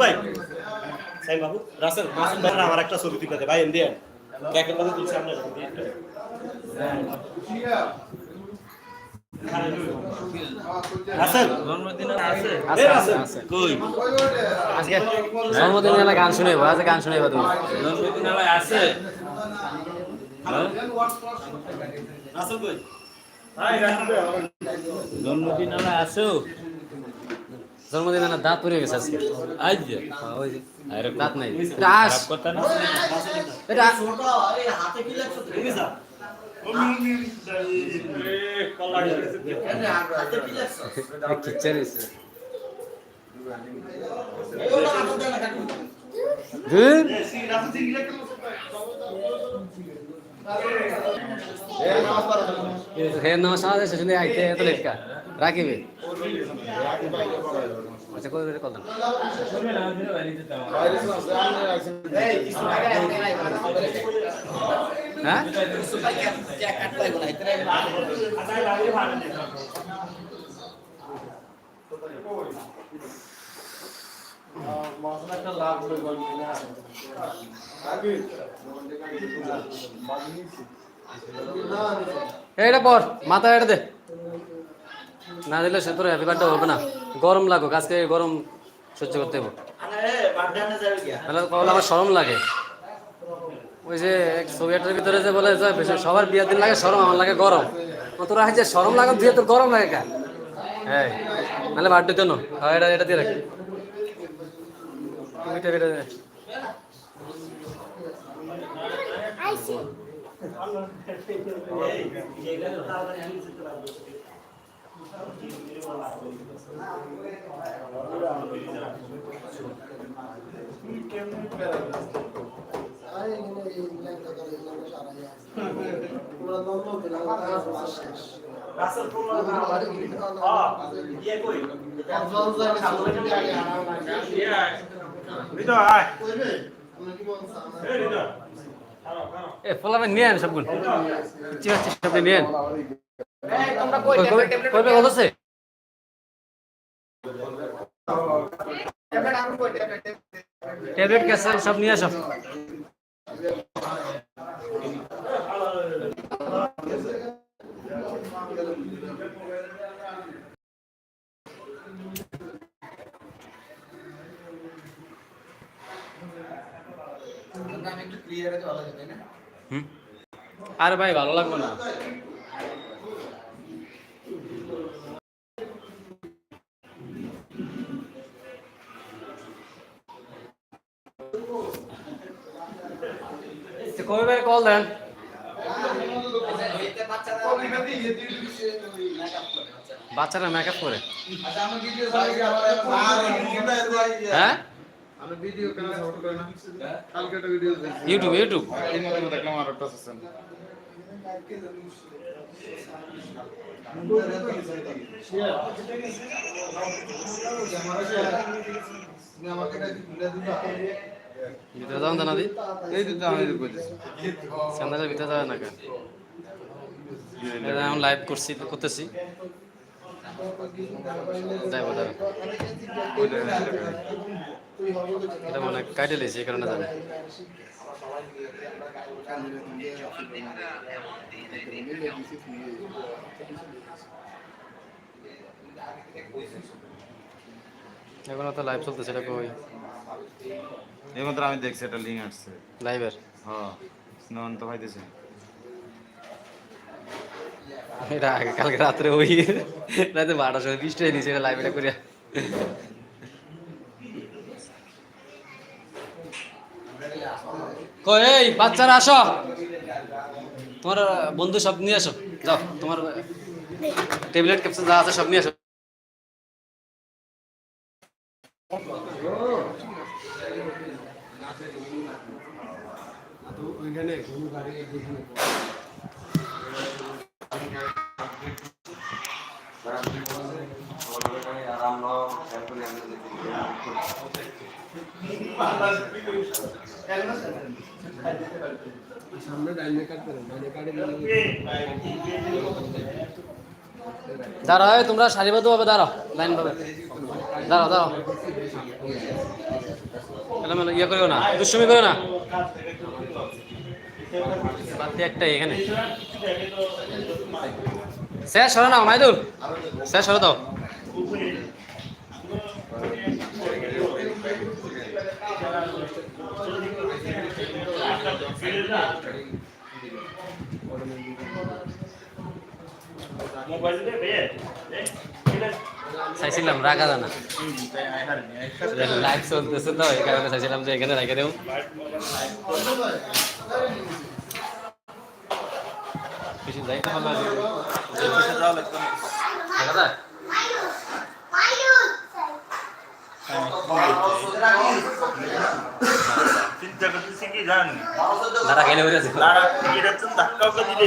ভাই। সাই বাবু রাসেল মাসুম ভাই আমার একটা ছবি তুলে দে। ভাই এন্ডিয়া কেকের মধ্যে তুলছি রাসেল। জন্মদিন আছে কই? আজকে জন্মদিন এলা গান শুনে গান শুনে তুমি। জন্মদিন আছে। রাসেল কই? জন্মদিন আছো? জন্মদিন না দাঁত পড়ে গেছে আজকে। আজ হ্যাঁ, ওই যে। আরে দাঁত নাই। কথা না। এটা কিচ্ছা রয়েছে ধুর। হে নমস্কার সেজন্য আইতে এত লেট কা রাখিবে আচ্ছা কই কল দেন হ্যাঁ? এইটা পর মাথা এটা দে। না দিলে সে তোর হ্যাপি বার্থডে হবে না গরম লাগুক আজকে গরম সহ্য করতে হবে তাহলে কবল আমার সরম লাগে ওই যে এক সোভিয়েটের ভিতরে যে বলে যে সবার বিয়ের দিন লাগে সরম আমার লাগে গরম ও তোরা হচ্ছে সরম লাগাম দিয়ে তোর গরম লাগে কা হ্যাঁ নাহলে বার্থডে তো না হ্যাঁ এটা এটা দিয়ে রাখি এটা। রাসেল কোন হ্যাঁ ইয়ে কই রিতো আয় এ ফলাবে নিয়ে আন সবগুলো সব নিয়ে আন ট্যাবলেট ক্যাসেল সব নিয়ে আসো। আরে ভাই ভালো লাগবে না। কবে ভাই কল দেন? বাচ্চারা মেকআপ করে। হ্যাঁ? ইউটিউব ইউটিউব দেখলাম আর একটা আছে ভিতরে জানা দি এই তো আমি কইতেছি সন্ধ্যার ভিতরে যাবে না কেন? এটা এখন লাইভ করছি করতেছি। যাইব যাবে এটা মনে কাটে লেছি এই কারণে যাবে এখনও তো লাইভ চলতেছে এটা কই? এই মাত্র আমি দেখছি একটা লিঙ্ক আসছে। লাইভের হ্যাঁ স্নান তো পাইতেছে এটা আগে কালকে রাত্রে ওই রাতে বারোটার সময় বৃষ্টি হয়ে নিয়েছে এটা লাইভটা করে কই এই বাচ্চারা আসো। তোমার বন্ধু সব নিয়ে আসো। যাও তোমার ট্যাবলেট ক্যাপসুল যা আছে সব নিয়ে আসো। দাঁড়াও এই তোমরা সারিবদ্ধ ভাবে দাঁড়াও লাইন ভাবে দাঁড়াও দাঁড়াও ঝামেলা ইয়ে করিও না, দুষ্টমি করো না। একটাই এখানে। স্যার সরে নাও মাইদুল? স্যার সরে দাও চাইছিলাম রাখা জানা লাইভ চলতেছে তো এই কারণে চাইছিলাম যে এখানে রেখে দেব। যাইতে। চিন্তা করতেছি কি জান। দিলে।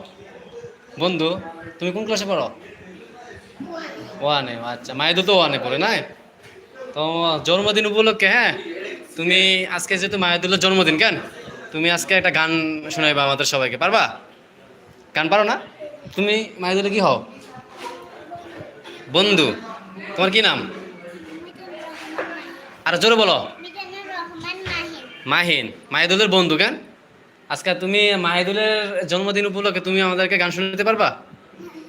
বন্ধু তুমি কোন ক্লাসে পড়ো? ওয়ানে আচ্ছা মাইদুল তো ওয়ানে পড়ে না তো জন্মদিন উপলক্ষে হ্যাঁ? তুমি আজকে যেহেতু মায়েদুল্লার জন্মদিন কেন? তুমি আজকে একটা গান শোনাইবা আমাদের সবাইকে পারবা? গান পারো না? তুমি মায়েদুল্লা কি হও? বন্ধু তোমার কি নাম? আর জোরে বলো। মাহিন। মাহিন মাহিদুলের বন্ধু কেন? আজকে তুমি মাহিদুলের জন্মদিন উপলক্ষে তুমি আমাদেরকে গান শুনতে পারবা?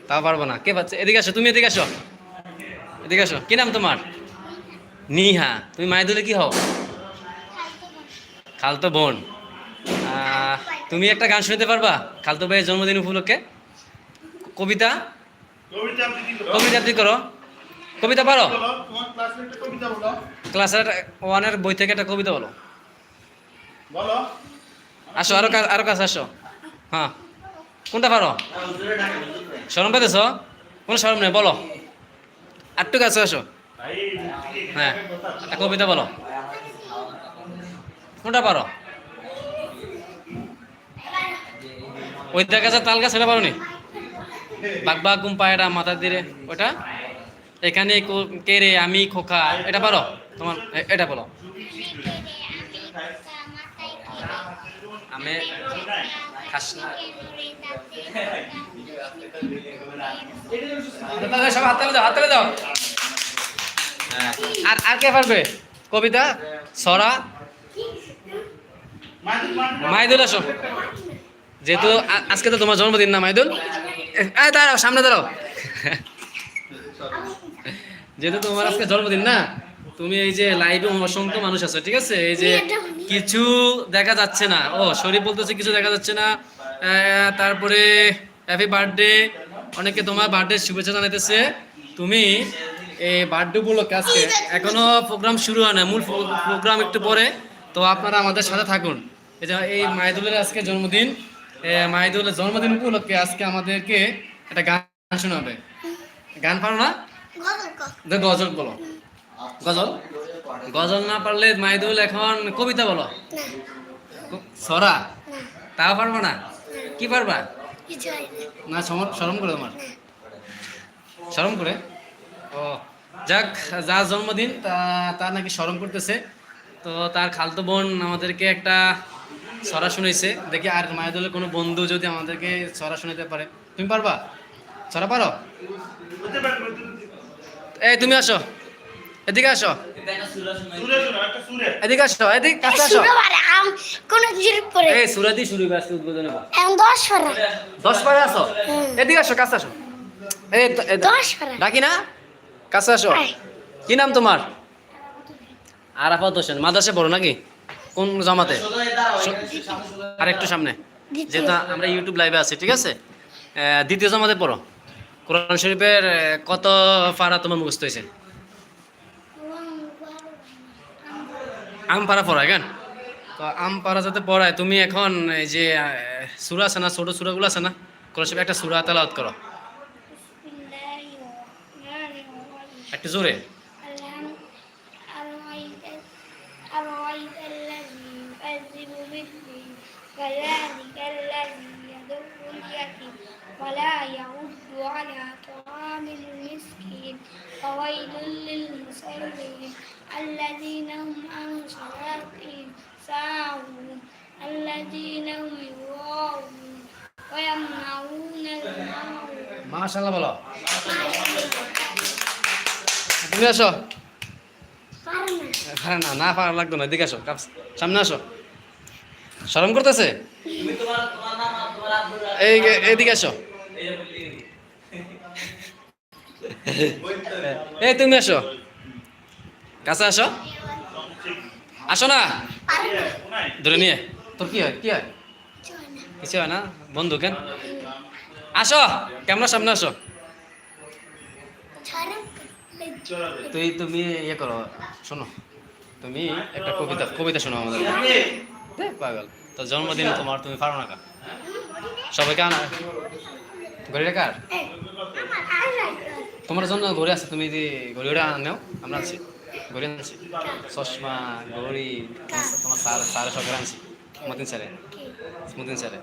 তাও পারব না। কে পাচ্ছে এদিকে আসো তুমি এদিকে আসো। এদিকে আসো। কি নাম তোমার? নিহা। তুমি মাহিদুলে কি হও? খালতো বোন। তুমি একটা গান শুনতে পারবা? খালতো ভাইয়ের জন্মদিন উপলক্ষে? কবিতা? কবিতা আপনি করো? কবিতা আবৃত্তি করো। কবিতা পারো? ক্লাসের ওয়ানের বই থেকে একটা কবিতা বলো। বলো। আসো, আরও কা- আরও কাছে আসো। হ্যাঁ। কোনটা পারো? শরম পেতেছ? কোনো শরম নেই, বলো। আটটু কাছে আসো। হ্যাঁ কবিতা বলো। কোনটা পারো? ওই দেখা যায় তাল গাছ এটা পারো নি বাঘ বাঘ গুম পায়রা মাথা দিয়ে ওটা এখানে কে রে, আমি খোকা। এটা পারো? তোমার এটা বলো। আমি খাস না সব হাত দাও হাত দাও। হ্যাঁ। আর আর কে পারবে কবিতা সরা। মাইদুল আসো। যেহেতু আজকে তো তোমার জন্মদিন না মাইদুল। দাঁড়াও সামনে দাঁড়াও। যেহেতু তোমার আজকে জন্মদিন না তুমি এই যে লাইভে অসংখ্য মানুষ আছে ঠিক আছে? এই যে কিছু দেখা যাচ্ছে না। ও শরীফ বলতেছে কিছু দেখা যাচ্ছে না। তারপরে হ্যাপি বার্থডে অনেকে তোমার বার্থডে শুভেচ্ছা জানাইতেছে। তুমি এই বার্থডে উপলক্ষে আজকে এখনও প্রোগ্রাম শুরু হয় না। মূল প্রোগ্রাম একটু পরে। তো আপনারা আমাদের সাথে থাকুন। এই যে এই মাইদুলের আজকে জন্মদিন। এ, মাইদুলের জন্মদিন উপলক্ষে আজকে আমাদেরকে একটা গান শোনাবে। গান পারো না? গজল বলো। গজল? গজল না পারলে মাইদুল এখন কবিতা বলো। সরা? তাও পারব না? কি পারবা? না। শরম করে তোমার? শরম করে? ও যাক যার জন্মদিন তা তার নাকি শরম করতেছে। তো তার খালতো বোন আমাদেরকে একটা ছড়া শুনেছে। দেখি আর মায়েদুলের কোনো বন্ধু যদি আমাদেরকে সরা শুনাতে পারে। তুমি পারবা? সরা পারো। এই তুমি আসো। এদিকে আসো। সুরে শোনো একটা সুরে এদিকে আসো এদিকে কাছে আসো। শুরু পারে আম কোন জির পরে এই সুরাতি শুরু হবে আজকে উদ্বোধনে এখন দশ পারা। দশ পারে আসো এদিকে আসো কাছে আসো। এই তো- এই তো- দশ পারা। ডাকি না? কাছে আসো। কি নাম তোমার? আরাফাত হোসেন মাদ্রাসে পড়ো নাকি? কোন জামাতে? আর একটু সামনে। যেহেতু আমরা ইউটিউব লাইভে আছি ঠিক আছে? আহ, দ্বিতীয় জামাতে পড়ো। কোরআন শরীফের কত পারা তোমার মুখস্থ হয়েছে? আম পারা পড়ায় কেন তো আম পারা যাতে পড়ায় তুমি এখন এই যে আহ, সুরা আছে না ছোট সুরাগুলো আছে না কোরআন শরীফে একটা সুরা তেলাওয়াত করো একটু জোরে أرأيت الذي يكذب مثله كذلك الذي يدعو اليتيم ولا يعد على طعام المسكين فويل للمصلين الذين هم عن صلاتهم ساهون الذين هم يراءون ويمنعون الماعون মাশাল্লাহ বলো তুমি আসো হ্যাঁ না না পারা লাগতো না এদিকে আসো কাপ- সামনে আসো শরম করতেছে এই এদিকে আসো এই তুমি আসো কাছে আসো। আসো না? ধরে নিয়ে। তোর কি হয়? কি হয়? কিছু হয় না? বন্ধু কেন? আসো। ক্যামেরার সামনে আসো। তুই তুমি ইয়ে করো শোনো। তুমি একটা কবিতা কবিতা শোনো আমাদের। পাগল। তো জন্মদিন তোমার তুমি পারো না সবাইকে আনা ঘড়িটা কার? তোমার জন্য ঘড়ি আছে তুমি যদি ঘড়িটা নেও আমরা আনছি চশমা ঘড়ি তোমার স্যার স্যার সব মতিন স্যারে। মতিন স্যারে।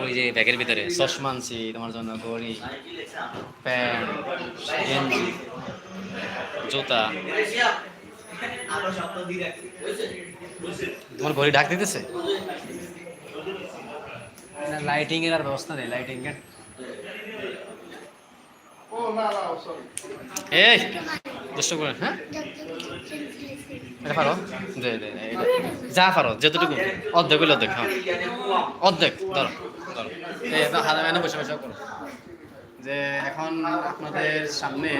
ওই যে ব্যাগের ভিতরে। চশমা আনছি, তোমার জন্য ঘড়ি প্যান্ট গেঞ্জি জুতা তোমার ঘড়ি ডাক দিতেছে? লাইটিং এর আর ব্যবস্থা নেই লাইটিং এর হ্যাঁ? দে দে যা হ্যাঁ। যে এখন আপনাদের সামনে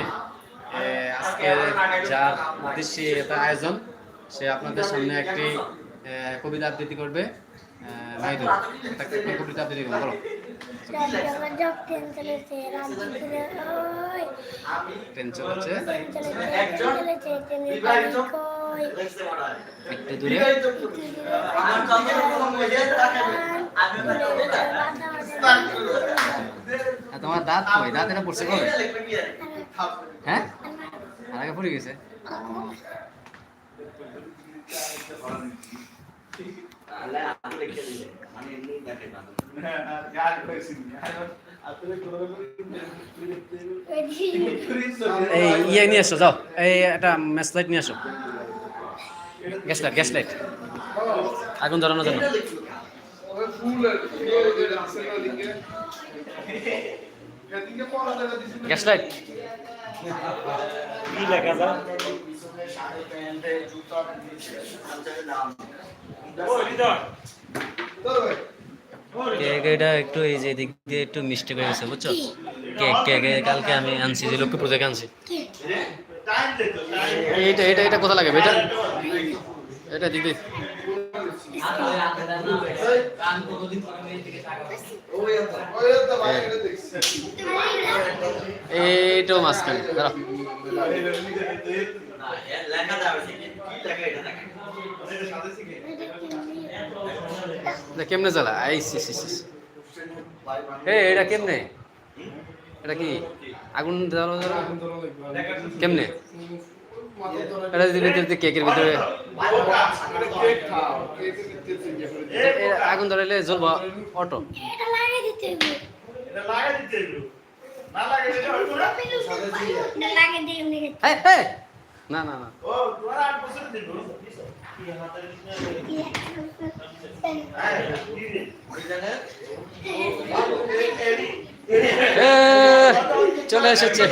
আজকে যার উদ্দেশ্যে এটা আয়োজন, সে আপনাদের সামনে একটি কবিতা আবৃত্তি করবে কবিতা আবৃত্তি করবে, বলো। ট্রেন তোমার দাঁত কই? দাঁত এটা পড়ছে কবে হ্যাঁ? আর আগে পড়ে গেছে। এই ইয়ে নিয়ে এসো যাও। এই একটা ম্যাচ লাইট নিয়ে আসো। গ্যাস লাইট গ্যাস লাইট আগুন ধরানোর জন্য। গ্যাস লাইট কি লেখা যায় হৃদয় একটু এই যে দিক দিয়ে একটু মিষ্টি করে গেছে বুঝছ? কেক কেক কালকে আমি আনছি, যে লক্ষ্মী পূজাকে আনছি। এইটা এটা এটা কোথা লাগে এটা এটা দিদি। এইটাও মাঝখানে দাঁড়াও এটা কেমনে জ্বালা? আই সি সি সি এ এটা কেমনে? এটা কি? আগুন জ্বালো জ্বালো? কেমনে? এটা যদি ভিতরে কেকের ভিতরে আগুন ধরাইলে জ্বলবো অটো। এটা লাগিয়ে দিতে হবে। এটা লাগাই দিতে হইল। না না। না। হ্যাঁ, চলে এসেছে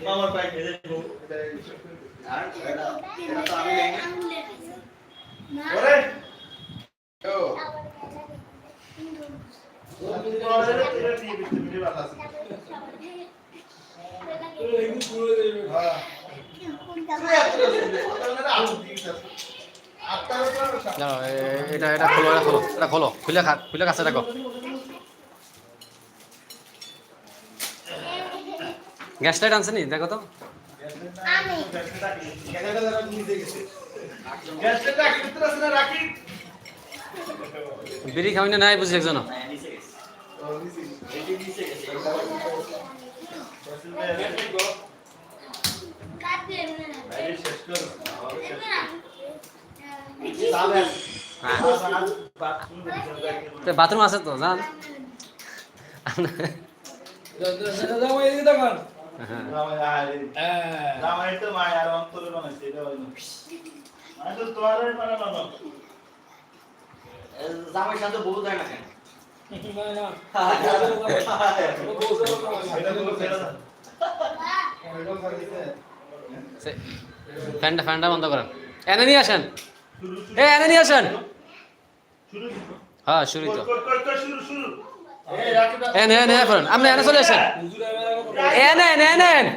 মামার পায়ে খেলে ওরে, এটা দিয়ে দিতে দিতে বাতা আছে। হ্যাঁ দাঁড়াও, এ- এটা এটা খোলো এটা খোলো এটা খোলো। খুলে খা খুলে কাছে রাখো গ্যাস লাইট আনছে নি দেখো তো। রাখি? বিড়ি খাওয়াই না নাই বুঝি একজন। বাথরুম আছে তো জান জামাই সাথে বহু যায় না কেন? ফ্যানটা ফ্যানটা বন্ধ করেন। এনে নিয়ে আসেন। এ এনে নিয়ে আসেন। হ্যাঁ শুরু তো। এনে এনে করেন। আপনি এনে চলে আসেন। এনে এনে এনে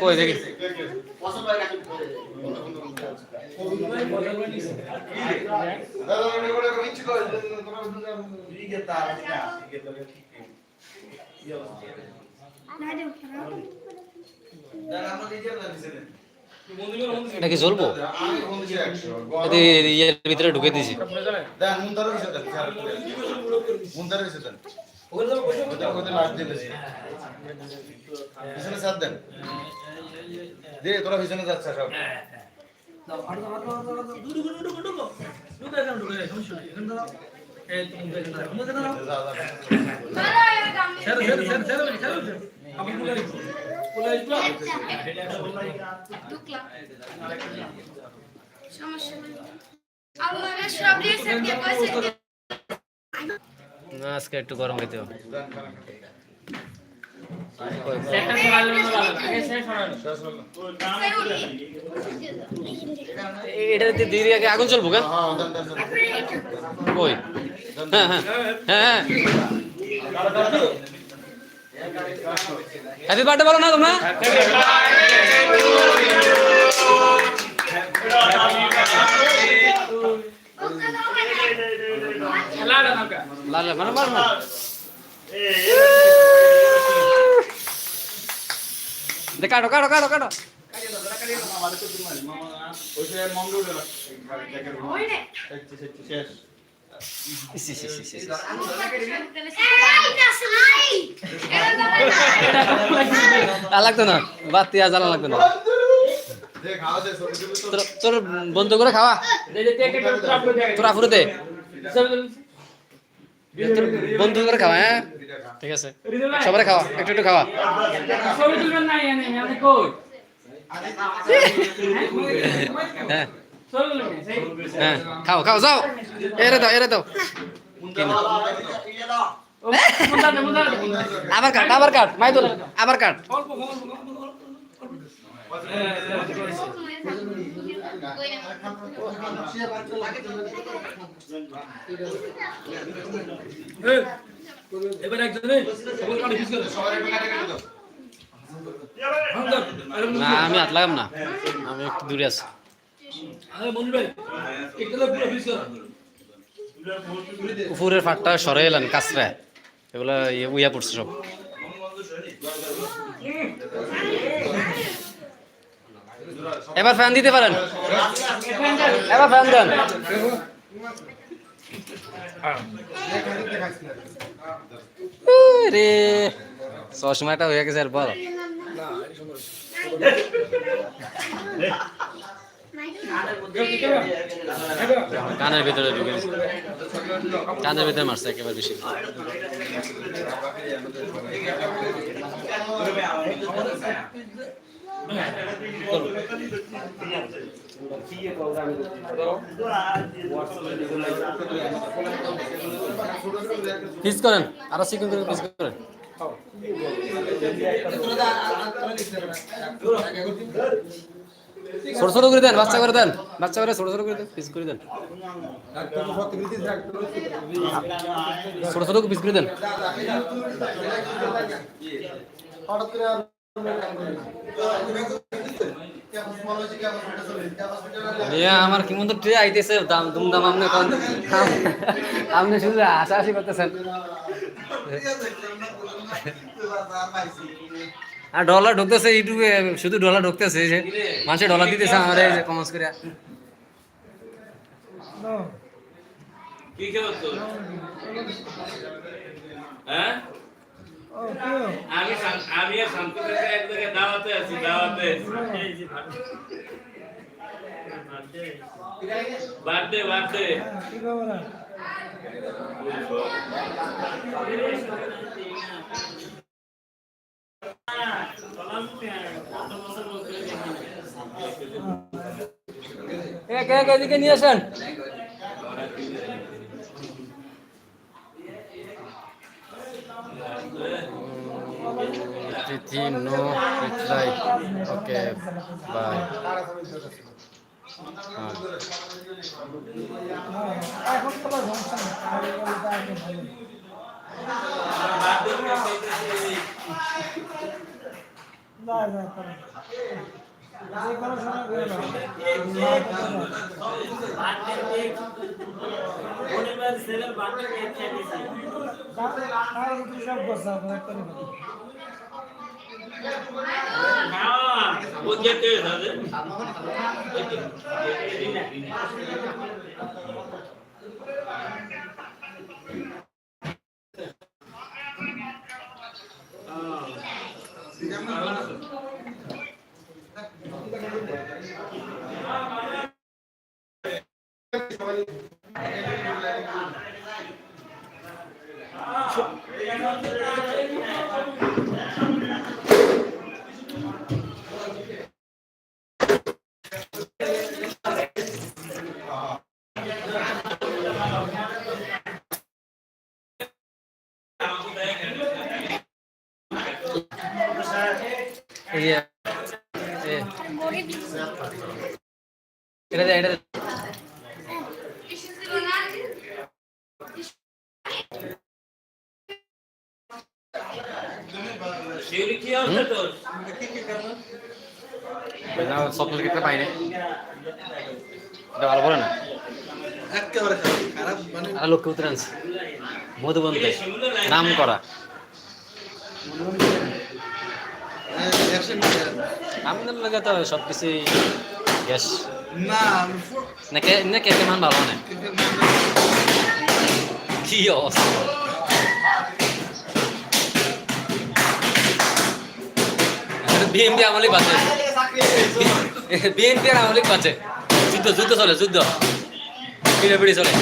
কই দেখি। এটা কি জ্বলবো? আমি ফোন দিছি 100 এতে ইয়ের ভিতরে ঢুকে দিয়েছি। মুন্দার ওটা ওটা পিছনে সাথ দেন। দে তোরা পিছনে যাচ্ছে সব। সমস্যা নেই। সব দিয়েছে কে কইছে না, আজকে একটু গরম সেটা সরালো না আগে আগুন চলবো হ্যাঁ কই? হ্যাঁ হ্যাঁ হ্যাঁ হ্যাপি বার্থডে বলো না তোমরা খেলাটা নৌকা লাল মানে মার মার। দে, কাটো কাটো কাটো কাটো। লাগতো না, বাতি আর জ্বালা লাগতো না। তোর বন্ধ করে খাওয়া। তোরা ফুরুতে বন্ধ করে খাওয়া হ্যাঁ? ঠিক আছে। সবারে খাওয়া একটু একটু খাওয়া। হ্যাঁ। হ্যাঁ খাও খাও যাও। এরে দাও এরে দাও। দে আবার কাট আবার কাট মাইদুল আবার কাট। এবার একজনে না আমি হাত লাগাম না। আমি একটু দূরে আছি। উপরের ফাটটা সরে এলেন কাছরা এগুলো ইয়ে উইয়া পড়ছে সব। এবার ফ্যান দিতে পারেন। এবার ফ্যান দেন। রে চশমাটা হয়ে গেছে আর বল। কানের ভিতরে ঢুকে কানের ভিতরে মারছে একেবারে বেশি। পিস করেন, আরও চিকেন করে পিস করেন। ছোট ছোট করে দেন, বাচ্চা করে দেন, বাচ্চা করে ছোট ছোট করে দেন পিস করে দেন। ছোট ছোট পিস করে দেন। আমার কি মতো ট্রে আইতেছে? দাম দুম দাম আপনি কোন? আপনি শুধু আশি করতেছেন। আর ডলার ঢুকতেছে ইউটিউবে, শুধু ডলার ঢুকতেছে যে মানুষের ডলার দিতেছে আমার এই যে কমেন্টস করে। কি হ্যাঁ? আমি আমি শান্তি থেকে এক দাওয়াতে আছি দাওয়াতে বার্থডে বার্থডে এ কে কে এদিকে নিয়ে আসেন। Tithi no reply okay bye ও যেতে হবে এই পাই না এটা ভালো না উত্তর আনছি মধুবন্তে নাম করা লাগে তো সব গ্যাস না কে কেকে মান ভালো না। কি অবস্থা বিএনপি আমলিক বাঁচে বিএনপি আর আমলিক বাঁচে যুদ্ধ যুদ্ধ চলে যুদ্ধ পিড়ে পিড়ে চলে